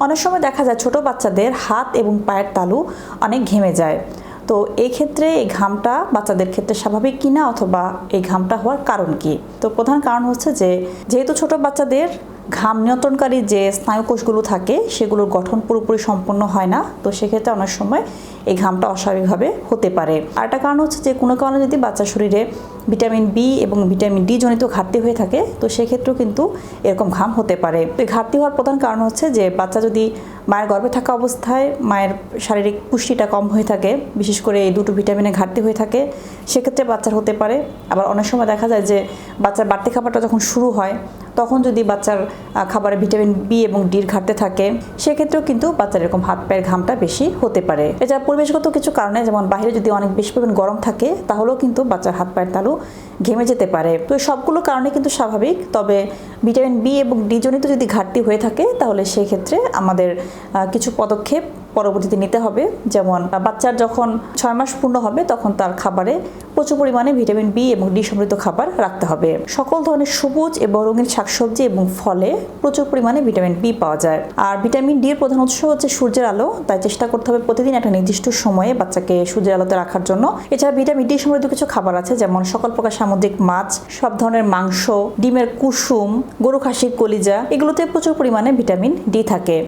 অনেক সময় দেখা যায় ছোট বাচ্চাদের হাত এবং পায়ের তালু অনেক ঘেমে যায়। তো এই ক্ষেত্রে এই ঘামটা বাচ্চাদের ক্ষেত্রে স্বাভাবিক কিনা অথবা এই ঘামটা হওয়ার কারণ কি? তো প্রধান কারণ হচ্ছে যে, যেহেতু ছোট বাচ্চাদের ঘাম নিয়ন্ত্রণকারী যে স্নায়ুকোষগুলো থাকে, সেগুলোর গঠন পুরোপুরি সম্পন্ন হয় না। তো সেক্ষেত্রে অনেক সময় এই ঘামটা অস্বাভাবিকভাবে হতে পারে। আর একটা কারণ হচ্ছে যে, কোনো কারণে যদি বাচ্চার শরীরে ভিটামিন বি এবং ভিটামিন ডি জনিত ঘাটতি হয়ে থাকে, তো সেক্ষেত্রেও কিন্তু এরকম ঘাম হতে পারে। তো ঘাটতি হওয়ার প্রধান কারণ হচ্ছে যে, বাচ্চা যদি মায়ের গর্ভে থাকা অবস্থায় মায়ের শারীরিক পুষ্টিটা কম হয়ে থাকে, বিশেষ করে এই দুটো ভিটামিনের ঘাটতি হয়ে থাকে, সেক্ষেত্রে বাচ্চার হতে পারে। আবার অনেক সময় দেখা যায় যে, বাচ্চার বাড়তি খাবারটা যখন শুরু হয় তখন যদি বাচ্চার খাবারে ভিটামিন বি এবং ডির ঘাটতি থাকে, সেক্ষেত্রেও কিন্তু বাচ্চার এরকম হাত পায়ের ঘামটা বেশি হতে পারে। এছাড়া পরিবেশগত কিছু কারণে, যেমন বাইরে যদি অনেক বেশি পরিমাণ গরম থাকে, তাহলেও কিন্তু বাচ্চার হাত পায়ের তালু ঘেমে যেতে পারে। তো সবগুলো কারণে কিন্তু স্বাভাবিক, তবে ভিটামিন বি এবং ডি জনিত যদি ঘাটতি হয়ে থাকে, তাহলে সেক্ষেত্রে আমাদের কিছু পদক্ষেপ পরবর্তীতে নিতে হবে। যেমন বাচ্চার যখন ছয় মাস পূর্ণ হবে, তখন তার খাবারে প্রচুর পরিমাণে ভিটামিন বি এবং ডি সমৃদ্ধ খাবার রাখতে হবে। সকল ধরনের সবুজ এবং রঙিন শাকসবজি এবং ফলে প্রচুর পরিমাণে ভিটামিন বি পাওয়া যায়। আর ভিটামিন ডি এর প্রধান উৎস হচ্ছে সূর্যের আলো, তাই চেষ্টা করতে হবে প্রতিদিন একটা নির্দিষ্ট সময়ে বাচ্চাকে সূর্যের আলোতে রাখার জন্য। এছাড়া ভিটামিন ডি সমৃদ্ধ কিছু খাবার আছে, যেমন সকল প্রকার সামুদ্রিক মাছ, সব ধরনের মাংস, ডিমের কুসুম গরু খাসির কলিজা, এগুলোতে প্রচুর পরিমাণে ভিটামিন ডি থাকে।